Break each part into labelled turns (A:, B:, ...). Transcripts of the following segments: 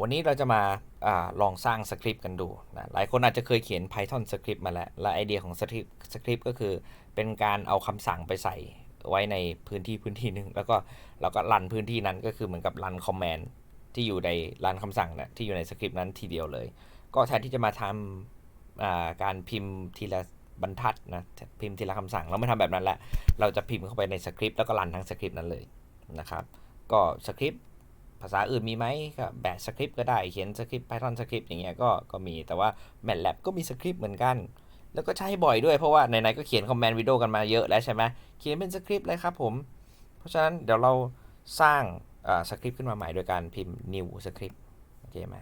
A: วันนี้เราจะมาอาลองสร้างสคริปต์กันดูนะหลายคนอาจจะเคยเขียน Python สคริปต์มาแล้ว และไอเดียของสคริปต์สคริปต์ก็คือ เป็นการเอาคำสั่งไปใส่ไว้ในพื้นที่พื้นที่หนึ่งแล้วก็เราก็รันพื้นที่นั้นก็คือเหมือนกับรันคอมแมนด์ที่อยู่ในรันคำสั่งนะที่อยู่ในสคริปต์นั้นทีเดียวเลย ก็แทนที่จะมาทำาการพิมพ์ทีละบรรทัดนะพิมพ์ทีละคำสั่งเราไม่ทำแบบนั้นแหละเราจะพิมพ์เข้าไปในสคริปต์แล้วก็รันทั้งสคริปต์นั้นเลยนะครับก็สคริปต์ ภาษาอื่นมีไหมก็แบทสคริปต์ก็ได้เขียนสคริปต์ Python สคริปต์อย่างเงี้ยก็ก็มีแต่ว่า MATLAB ก็มีสคริปต์เหมือนกัน แล้วก็ใช้บ่อยด้วยเพราะว่าไหนๆก็เขียนคอมแมนด์วิดีโอกันมาเยอะแล้วใช่ไหมเขียนเป็นสคริปต์เลยครับผมเพราะฉะนั้นเดี๋ยวเราสร้างสคริปต์ขึ้นมาใหม่โดยการพิมพ์ new script โอเคไหม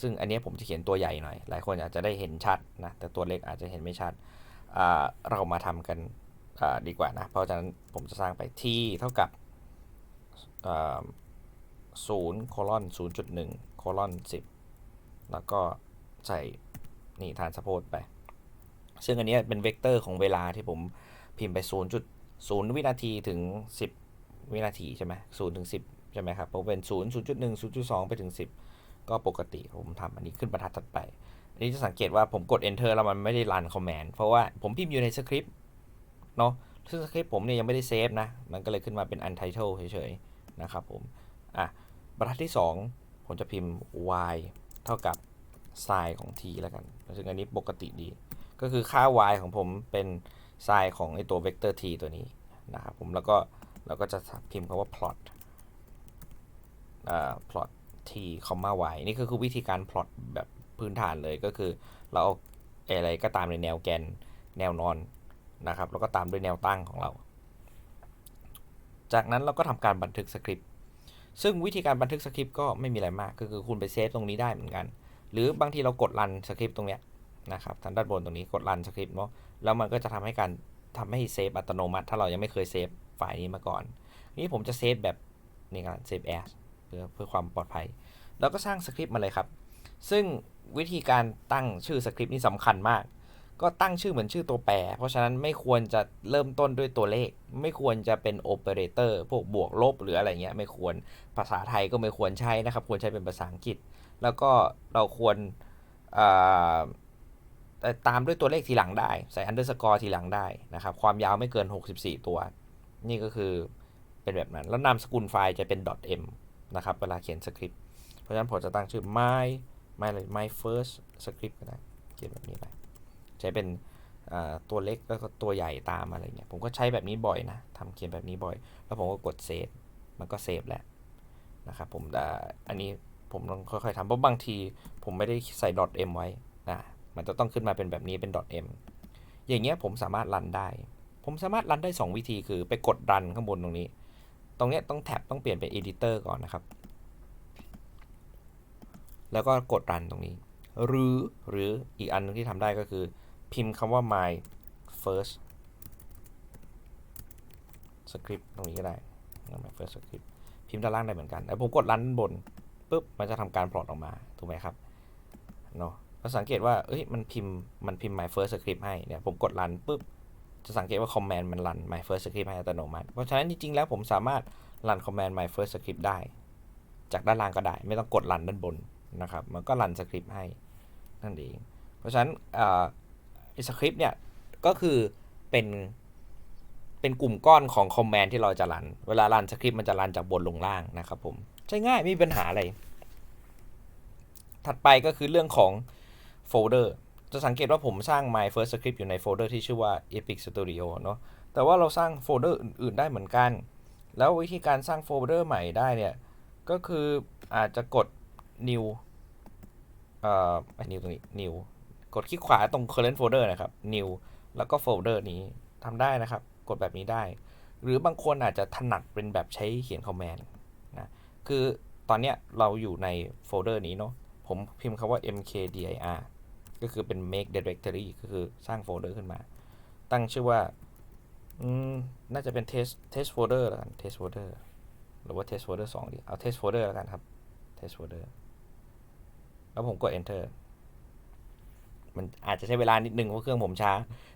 A: ซึ่งอันนี้ผมจะเขียนตัวใหญ่หน่อย หลายคนอาจจะได้เห็นชัดนะ แต่ตัวเล็กอาจจะเห็นไม่ชัด เรามาทำกันดีกว่านะ เพราะฉะนั้นผมจะสร้างไปที่เท่ากับ 0โคลอน0.1โคลอน10 แล้วก็ใส่นี่ฐานสะโพกไป ซึ่งอันนี้เป็นเวกเตอร์ของเวลาที่ผมพิมพ์ไป 0.0 วินาทีถึง 10 วินาทีใช่ไหม0ถึง 10 ใช่ไหมครับผมเป็น 0 0.1 0.2 ไปถึง 10 ก็ปกติผมทำอันนี้ขึ้นบรรทัดถัดไป อันนี้จะสังเกตว่าผมกด enter แล้วมันไม่ได้รันคอมแมนด์เพราะว่าผมพิมพ์อยู่ในสคริปต์เนาะซึ่งสคริปต์ผมเนี่ยยังไม่ได้เซฟนะ มันก็เลยขึ้นมาเป็น untitled เฉยๆ นะครับผม อะ บรรทัดที่ 2 ผมจะพิมพ์ y เท่ากับ sin ของ t แล้วกัน ซึ่งอันนี้ปกติดี ก็คือค่า y ของผมเป็น sin ของไอตัวเวกเตอร์ t ตัวนี้นะครับผม แล้วก็เราก็จะพิมพ์คำว่า plot อ่า plot t y นี่ก็คือวิธีการ plot แบบพื้นฐานเลยก็คือเราเอาอะไรก็ตามในแนวแกนแนวนอนนะครับ แล้วก็ตามด้วยแนวตั้งของเรา จากนั้นเราก็ทำการบันทึกสคริปต์ ซึ่งวิธีการบันทึกสคริปต์ก็ไม่มีอะไรมากก็คือคุณไปเซฟตรงนี้ได้เหมือนกัน หรือบางทีเรากดรันสคริปต์ตรงเนี้ยนะครับทางด้านบนตรงนี้กดรันสคริปต์เนาะแล้วมันก็จะทำให้การทำให้เซฟอัตโนมัติ ถ้าเรายังไม่เคยเซฟไฟล์นี้มาก่อน นี่ผมจะเซฟแบบนี่ครับเซฟแอสเพื่อเพื่อความปลอดภัย แล้วก็สร้างสคริปต์มาเลยครับ ซึ่งวิธีการตั้งชื่อสคริปต์นี่สำคัญมาก ก็ตั้งชื่อเหมือนชื่อตัวแปร เพราะฉะนั้นไม่ควรจะเริ่มต้นด้วยตัวเลข ไม่ควรจะเป็นโอเปอเรเตอร์พวกบวกลบหรืออะไรเงี้ยไม่ควรภาษาไทยก็ไม่ควรใช้นะครับ ควรใช้เป็นภาษาอังกฤษ แล้วก็เราควรตามด้วยตัวเลขทีหลังได้ ใส่ underscore ทีหลังได้นะครับ ความยาวไม่เกิน 64 ตัว นี่ก็คือเป็นแบบนั้น แล้วนามสกุลไฟล์จะเป็น .m นะครับ เวลาเขียนสคริปต์ เพราะฉะนั้นผมจะตั้งชื่อ my my my first script ก็ได้ เขียนแบบนี้ไป ใช้เป็นตัวเล็กแล้วก็ตัวใหญ่ตามอะไรเงี้ยผมก็ใช้แบบนี้บ่อยนะทำเขียนแบบนี้บ่อย แล้วผมก็กดเซฟมันก็เซฟแหละนะครับผมอันนี้ผมต้องค่อยๆทำเพราะบางทีผมไม่ได้ใส่ .m ไว้นะมันจะต้องขึ้นมาเป็นแบบนี้เป็น .m อย่างเงี้ยผมสามารถรันได้ ผมสามารถรันได้ 2 วิธีคือไปกดรันข้างบนตรงนี้ ตรงเนี้ยต้องแท็บต้องเปลี่ยนเป็น editor ก่อนนะครับ แล้วก็กดรันตรงนี้ หรือหรืออีกอันนึงที่ทำได้ก็คือ พิมพ์คำว่า my first script ตรงนี้ก็ได้ my first script พิมพ์ด้านล่างได้เหมือนกันแล้วผมกดรันด้านบนปุ๊บมันจะทำการพลอตออกมา ถูกไหมครับเนาะเราสังเกตว่าเอ้ยมันพิมพ์มันพิมพ์ my first script ให้เนี่ยผมกดรันปุ๊บจะสังเกตว่า command มันรัน my first script ให้อัตโนมัติ เพราะฉะนั้นจริงๆแล้วผมสามารถรัน command my first script ได้ จากด้านล่างก็ได้ ไม่ต้องกดรันด้านบนนะครับ มันก็รันสคริปต์ให้นั่นเอง เพราะฉะนั้น สคริปต์เนี่ยก็คือเป็นเป็นกลุ่มก้อนของคอมแมนด์ที่เราจะรัน เวลารันสคริปต์มันจะรันจากบนลงล่างนะครับผม ใช้ง่ายไม่มีปัญหาอะไร ถัดไปก็คือเรื่องของโฟลเดอร์จะสังเกตว่าผมสร้าง my first script อยู่ในโฟลเดอร์ที่ชื่อว่า epic studio เนาะแต่ว่าเราสร้างโฟลเดอร์อื่น ๆ ได้เหมือนกัน แล้ววิธีการสร้างโฟลเดอร์ใหม่ได้เนี่ย ก็คืออาจจะกด new เอ่อ new ตรงนี้ new กดคลิกขวาตรง current folder นะครับ new แล้วก็โฟลเดอร์นี้ทำได้นะครับ กดแบบนี้ได้ หรือบางคนอาจจะถนัดเป็นแบบใช้เขียนคอมแมนด์นะ คือตอนเนี้ยเราอยู่ในโฟลเดอร์นี้เนาะ ผมพิมพ์คำว่า mkdir ก็คือเป็น make directory ก็คือสร้างโฟลเดอร์ขึ้นมา ตั้งชื่อว่า น่าจะเป็น test test folder แล้วกัน test folder หรือว่า test folder 2ดี เอา test folder แล้วกันครับ test folder แล้วผมกด enter มันอาจจะใช้เวลานิดนึงเพราะเครื่องผมช้า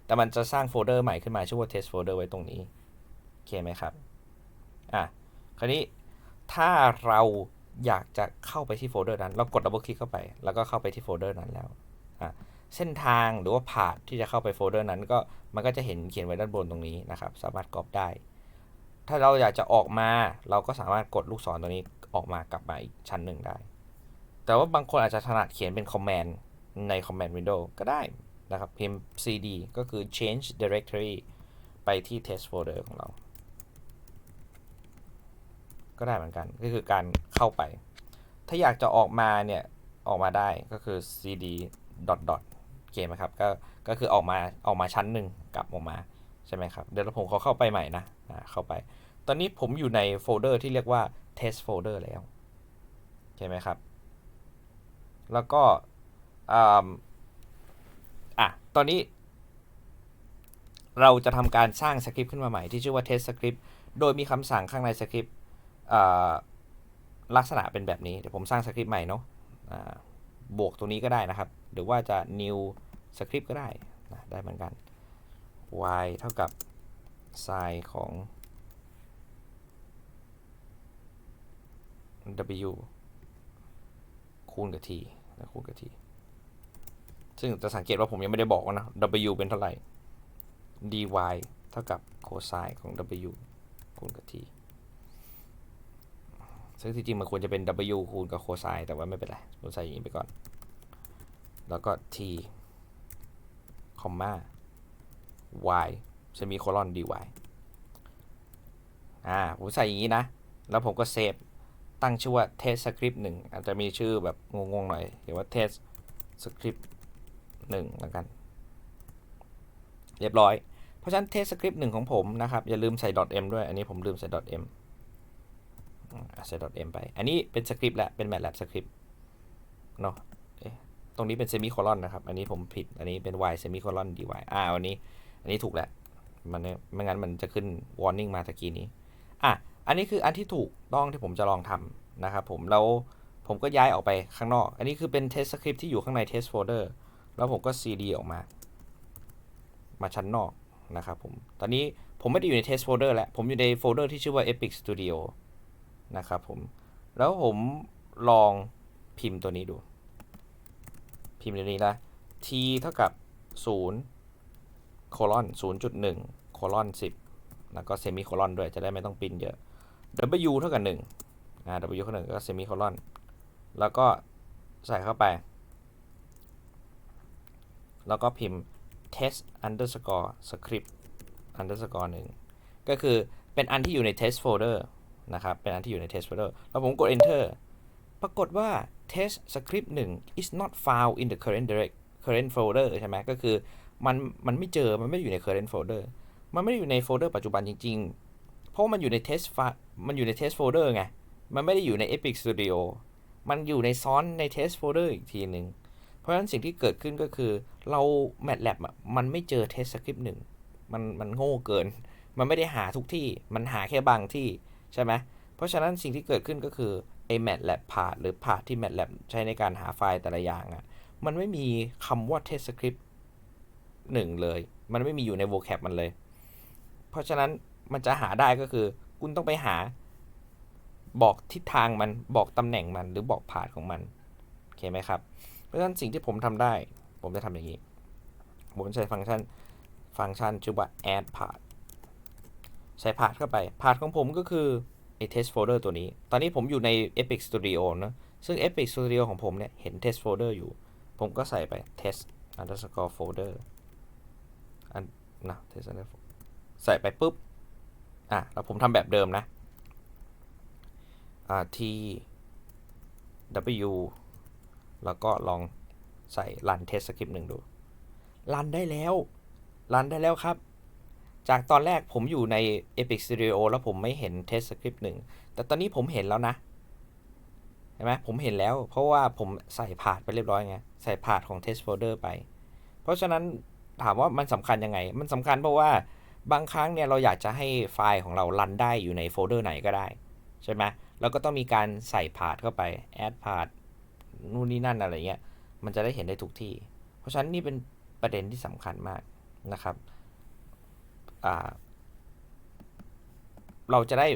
A: แต่มันจะสร้างโฟลเดอร์ใหม่ขึ้นมาชื่อว่า test folder ไว้ตรงนี้โอเคไหมครับอะคราวนี้ถ้าเราอยากจะเข้าไปที่โฟลเดอร์นั้น เรากดดับเบิลคลิกเข้าไป แล้วก็เข้าไปที่โฟลเดอร์นั้นแล้วอะเส้นทางหรือว่าผาดที่จะเข้าไปโฟลเดอร์นั้นก็มันก็จะเห็นเขียนไว้ด้านบนตรงนี้นะครับ สามารถก๊อปได้ ถ้าเราอยากจะออกมา เราก็สามารถกดลูกศรตัวนี้ออกมากลับมาอีกชั้นหนึ่งได้ แต่ว่าบางคนอาจจะถนัดเขียนเป็นคอมแมนด์ ใน Command Window ก็ได้นะครับพิมพ์ cd ก็คือ change directory ไปที่ test folder ของเรา ก็ได้เหมือนกัน ก็คือการเข้าไป ถ้าอยากจะออกมาเนี่ย ออกมาได้ก็คือ cd dot dot เคไหมครับ ก็ ก็คือออกมา ออกมาชั้นหนึ่งกลับออกมา ใช่ไหมครับ เดี๋ยวผมขอเข้าไปใหม่นะอ่าเข้าไป ตอนนี้ผมอยู่ในโฟลเดอร์ที่เรียกว่า test folder แล้ว ใช่ไหมครับ แล้วก็ อ่าอะตอนนี้ เราจะทำการสร้างสคริปต์ขึ้นมาใหม่ที่ชื่อว่า test script โดยมีคำสั่งข้างในสคริปต์ลักษณะเป็นแบบนี้ เดี๋ยวผมสร้างสคริปต์ใหม่เนาะบวกตรงนี้ก็ได้นะครับ หรือว่าจะ new script ก็ได้นะได้เหมือนกัน y เท่ากับ sin ของ w คูณกับ t นะคูณกับ t ซึ่งจะสังเกตว่าผมยังไม่ได้บอกนะ w เป็นเท่าไหร่ dy เท่ากับ cosine ของ w คูณกับ t ซึ่งที่จริงมันควรจะเป็น w คูณกับ cosine แต่ว่าไม่เป็นไรผมใส่อย่างนี้ไปก่อน แล้วก็ t คอมมา y จะมีโคลอน dy อ่า ผมใส่อย่างนี้นะ แล้วผมก็เซฟ ตั้งชื่อว่า test script 1 อาจจะมีชื่อแบบงงๆหน่อยเขียนว่า test script 1แล้วกัน เรียบร้อย เพราะฉะนั้น test script 1ของผมนะครับ อย่าลืมใส่ .m ด้วย อันนี้ผมลืมใส่ .m ใส่ .m ไป อันนี้เป็นสคริปต์แหละเป็น MATLAB สคริปต์เนาะตรงนี้เป็นเซมิโคลอนนะครับ อันนี้ผมผิด อันนี้เป็น y เซมิโคลอน dy อ่าวันนี้ อันนี้ถูกแหละมันไม่งั้นมันจะขึ้น warning มาตะกี้นี้ อะ อันนี้คืออันที่ถูกต้องที่ผมจะลองทำนะครับผม แล้วผมก็ย้ายออกไปข้างนอก อันนี้คือเป็น test script ที่อยู่ข้างใน test folder แล้วผมก็ cd ออกมา มาชั้นนอกนะครับผม ตอนนี้ผมไม่ได้อยู่ใน test folder แล้ว ผมอยู่ในโฟลเดอร์ที่ชื่อว่า epic studio นะครับผม แล้วผมลองพิมพ์ตัวนี้ดู พิมพ์ตัวนี้นะ t เท่ากับ 0 โคลอน 0.1 โคลอน 10 แล้วก็เซมิโคลอนด้วย จะได้ไม่ต้องปิ้นเยอะ w เท่ากับ1อ่า w เท่ากับ1ก็เซมิโคลอน แล้วก็ใส่เข้าไป แล้วก็พิมพ์ test underscore script underscore 1ก็คือเป็นอันที่อยู่ใน test folder นะครับ เป็นอันที่อยู่ใน test folder แล้วผมกด enter ปรากฏว่า test script 1 is not found in the current direct current folder ใช่ไหมก็คือมันมันไม่เจอ มันไม่ได้อยู่ใน current folder มันไม่ได้อยู่ในโฟลเดอร์ปัจจุบันจริง ๆ เพราะมันอยู่ใน test มันอยู่ใน test folder ไง มันไม่ได้อยู่ใน Epic Studio มันอยู่ในซ้อนใน test folder อีกทีหนึ่ง ราะฉะนั้นสิ่งที่เกิดขึ้นก็คือ เรา MATLAB มันไม่เจอ test script หนึ่งมันมันโง่เกิน มันไม่ได้หาทุกที่มันหาแค่บางที่ใช่ไหมเพราะฉะนั้นสิ่งที่เกิดขึ้นก็คือไอ้ MATLAB part หรือ part ที่ MATLAB ใช้ในการหาไฟล์แต่ละอย่างอะมันไม่มีคำว่า test script หนึ่งเลย มันไม่มีอยู่ใน vocab มันเลย เพราะฉะนั้นมันจะหาได้ก็คือ คุณต้องไปหาบอกทิศทางมันบอกตำแหน่งมันหรือบอกผ่านของมัน โอเคไหมครับ เพราะฉะนั้นสิ่งที่ผมทำได้ ผมจะทำอย่างนี้ ผมใช้ฟังก์ชันฟังก์ชันชื่อว่า add path ใส่พา t เข้าไปพา t ของผมก็คือไอ้ test folder ตัวนี้ ตอนนี้ผมอยู่ใน Epic Studio นะซึ่ง Epic Studio ของผมเนี่ย เห็น test folder อยู่ ผมก็ใส่ไป test underscore folder อันนะ test underscore ใส่ไปปุ๊บ อะ แล้วผมทำแบบเดิมนะ อ่า t w แล้วก็ลองใส่ run test script หนึ่งดู รันได้แล้ว รันได้แล้วครับ จากตอนแรกผมอยู่ใน Epic Studio แล้วผมไม่เห็น test script หนึ่ง แต่ตอนนี้ผมเห็นแล้วนะ เห็นไหมผมเห็นแล้ว เพราะว่าผมใส่พาดไปเรียบร้อยไง ใส่พาดของ test folder ไป เพราะฉะนั้นถามว่ามันสำคัญยังไง มันสำคัญเพราะว่าบางครั้งเนี่ยเราอยากจะให้ไฟล์ของเรารันได้อยู่ในโฟลเดอร์ไหนก็ได้ ใช่ไหมแล้วก็ต้องมีการใส่พาดเข้าไป add พาด นู่นนี่นั่นอะไรเงี้ยมันจะได้เห็นได้ทุกที่ เพราะฉะนั้นนี่เป็นประเด็นที่สำคัญมากนะครับเราจะได้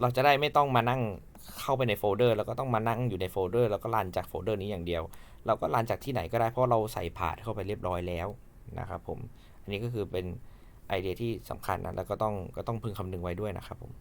A: เราจะได้ไม่ต้องมานั่งเข้าไปในโฟลเดอร์แล้วก็ต้องมานั่งอยู่ในโฟลเดอร์แล้วก็รันจากโฟลเดอร์นี้อย่างเดียว เราก็รันจากที่ไหนก็ได้เพราะเราใส่ผ่านเข้าไปเรียบร้อยแล้วนะครับผม อันนี้ก็คือเป็นไอเดียที่สำคัญนะแล้วก็ต้องก็ต้องพึงคำนึงไว้ด้วยนะครับผม